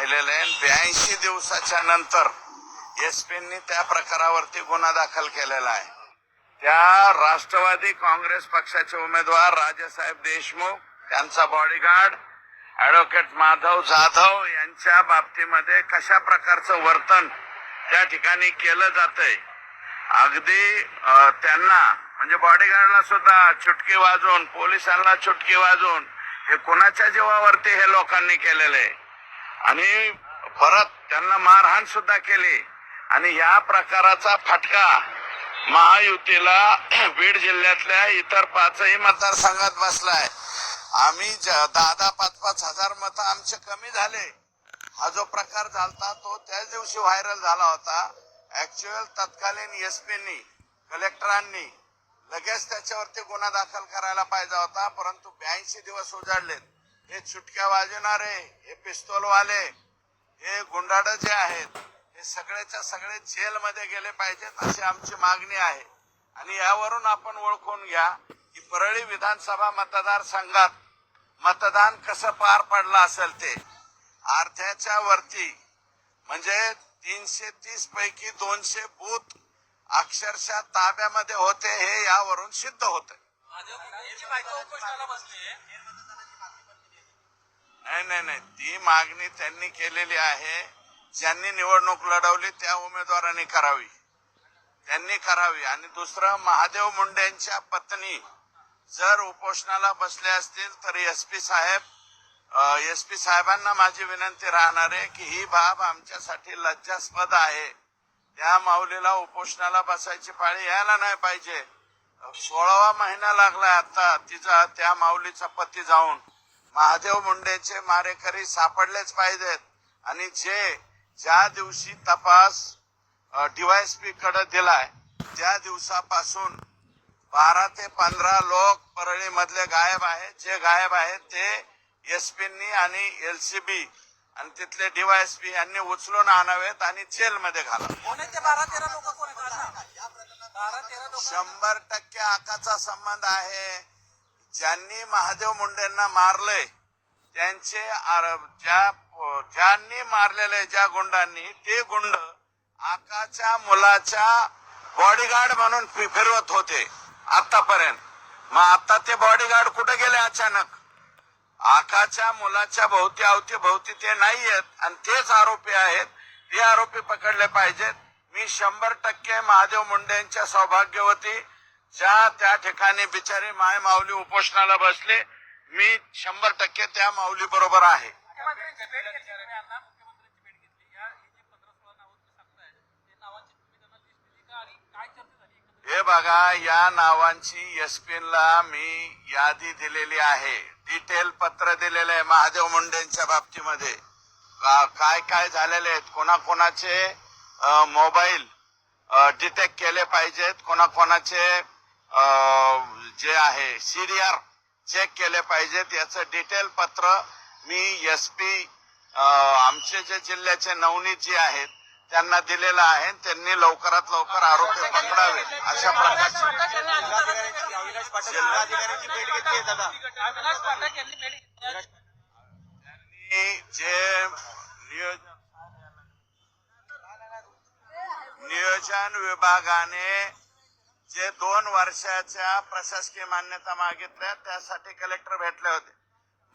पाहिलेलं आहे. ब्याऐंशी दिवसाच्या नंतर एस पीनी त्या प्रकारावरती गुन्हा दाखल केलेला आहे. त्या राष्ट्रवादी काँग्रेस पक्षाचे उमेदवार राजेसाहेब देशमुख त्यांचा बॉडीगार्ड ऍडव्होकेट माधव जाधव यांच्या बाबतीमध्ये कशा प्रकारचं वर्तन त्या ठिकाणी केलं जातंय? अगदी त्यांना म्हणजे बॉडीगार्डला सुद्धा चुटकी वाजवून पोलिसांना चुटकी वाजवून हे कोणाच्या जीवावरती हे लोकांनी केलेलं आहे? आणि परत त्यांना मारहाण सुद्धा केली. आणि या प्रकाराचा फटका महायुतीला बीड जिल्ह्यातल्या इतर पाचही मतदारसंघात बसलाय. आम्ही ज- दहा दहा पाच पाच हजार मतं आमचे कमी झाले. हा जो प्रकार झालता तो त्याच दिवशी व्हायरल झाला होता. ऍक्च्युअल तत्कालीन एसपीनी कलेक्टरांनी लगेच त्याच्यावरती गुन्हा दाखल करायला पाहिजे होता परंतु ब्याऐंशी दिवस उजाडलेत. हे चुटक्या वाजवणारे हे पिस्तोलवाले हे गुंडाड जे आहेत हे सगळ्याच्या सगळे जेलमध्ये गेले पाहिजेत अशी आमची मागणी आहे. आणि यावरून आपण ओळखून घ्या की परळी विधानसभा मतदारसंघात मतदान कसं पार पडलं असेल ते. अर्ध्याच्या वरती म्हणजे तीनशे तीस पैकी दोनशे बूथ अक्षरशः ताब्यामध्ये होते हे यावरून सिद्ध होत नाही नाही नाही. ती मागणी त्यांनी केलेली आहे. ज्यांनी निवडणूक लढवली त्या उमेदवारांनी करावी. त्यांनी करावी. आणि दुसरं महादेव मुंडेंच्या पत्नी जर उपोषणाला बसले असतील तर एस पी साहेब एस पी साहेबांना माझी विनंती राहणार आहे की ही बाब आमच्यासाठी लज्जास्पद आहे. त्या माऊलीला उपोषणाला बसायची पाळी यायला नाही पाहिजे. सोळावा महिना लागलाय आता तिचा त्या माऊलीचा पती जाऊन. महादेव मुंडेचे मारेकरी सापडलेच पाहिजेत. आणि जे ज्या दिवशी तपास डीवायएसपी कडे दिलाय त्या दिवसापासून बारा ते पंधरा लोक परळी मधले गायब आहेत. जे गायब आहेत ते एसपींनी आणि एलसीबी आणि तिथले डीवायएसपी यांनी उचलून आणावेत आणि जेलमध्ये घाला कोण आहे ते बारा तेरा लोक कोण आहेत बारा तेरा लोक. शंभर टक्के आकाचा संबंध आहे. ज्यांनी महादेव मुंडेंना मारलंय त्यांचे ज्या ज्यांनी मारलेले ज्या गुंडांनी ते गुंड आकाच्या मुलाच्या बॉडीगार्ड म्हणून फिरवत होते आतापर्यंत मग आता ते बॉडीगार्ड कुठे गेले अचानक? आकाच्या मुलाच्या भोवती अवती भोवती ते नाही आहेत आणि तेच आरोपी आहेत. ते आरोपी पकडले पाहिजेत. मी शंभर टक्के महादेव मुंडेंच्या सौभाग्यवती ज्या त्या ठिकाणी बिचारी माय माऊली उपोषणाला बसले मी शंभर टक्के त्या माऊली बरोबर आहे. हे बघा या नावांची एसपीला मी यादी दिलेली आहे. डिटेल पत्र दिलेलं आहे महादेव मुंडेंच्या बाबतीमध्ये. काय काय झालेले आहेत कोणाकोणाचे मोबाईल डिटेक्ट केले पाहिजेत. कोणाकोणाचे जे आहे सीडीआर चेक केले पाहिजेत. याचं डिटेल पत्र मी एस पी आमचे जे जिल्ह्याचे नवनीत जे आहेत त्यांना दिलेलं आहे. त्यांनी लवकरात लवकर आरोपी पकडावे अशा प्रकारचे. जे नियोजन नियोजन विभागाने जे दोन वर्षाच्या प्रशासकीय मान्यता मागितल्या त्यासाठी कलेक्टर भेटले होते.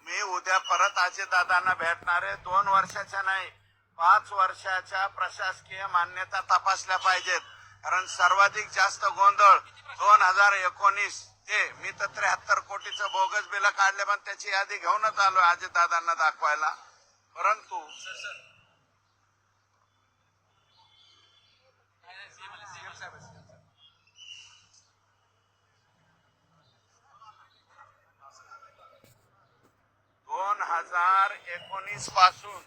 मी उद्या परत अजितदादांना भेटणार आहे. दोन वर्षाच्या नाही पाच वर्षाच्या प्रशासकीय मान्यता तपासल्या पाहिजेत. कारण सर्वाधिक जास्त गोंधळ दोन हजार एकोणीस ते मी तर त्र्याहत्तर कोटीचं बोगस बिल काढले पण त्याची यादी घेऊनच आलो अजितदादांना दाखवायला. परंतु दोन हजार एकोणीसपासून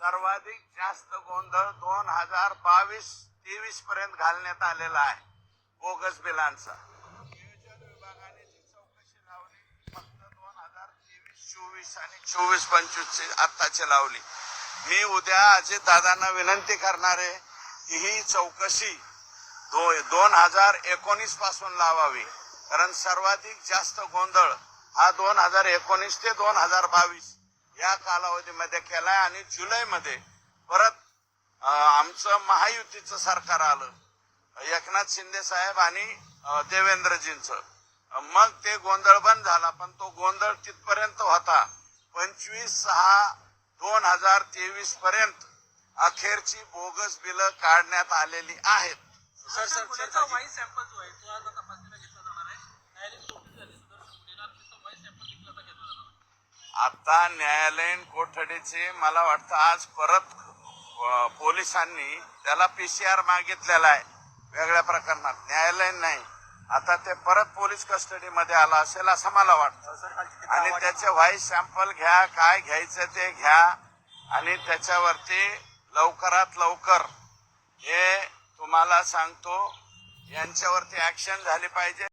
सर्वाधिक जास्त गोंधळ दोन हजार बावीस तेवीस पर्यंत घालण्यात आलेला आहे. बोगस बिलांचा. नियोजन विभागाने जी चौकशी लावली फक्त दोन हजार तेवीस चोवीस आणि चोवीस पंचवीस ची आत्ताची लावली. मी उद्या अजित दादांना विनंती करणार आहे की ही चौकशी दो दोन हजार एकोणीसपासून लावावी. कारण सर्वाधिक जास्त गोंधळ हा दोन हजार एकोणीस ते दोन हजार बावीस या कालावधीमध्ये केलाय आणि जुलैमध्ये परत आमचं महायुतीचं सरकार आलं. एकनाथ शिंदे साहेब आणि देवेंद्रजींचं. मग ते गोंधळ बंद झाला पण तो गोंधळ तिथपर्यंत होता. पंचवीस सहा दोन हजार तेवीस पर्यंत अखेरची बोगस बिलं काढण्यात आलेली आहेत. सर सर मुलीचा वाईस सॅम्पल जो आहे तो आता तपासणीला घेतला जाणार आहे न्यायालयीन कोठडी झाली सुदर्शन मुलीला आणि त्याचा वाईस सॅम्पल देखील आता घेतला जाणार आहे. आता न्यायालयीन कोठडीचे मला वाटतं आज परत पोलिसांनी त्याला पीसीआर मागितलेला आहे. वेगळ्या प्रकरणात. न्यायालयीन नाही. आता ते परत पोलीस कस्टडीमध्ये आला असेल असं मला वाटतं. आणि त्याचे व्हाईस सॅम्पल घ्या काय घ्यायचं ते घ्या. आणि त्याच्यावरती लवकरात लवकर हे तुम्हाला सांगतो. यांच्यावरती ऍक्शन झाली पाहिजे.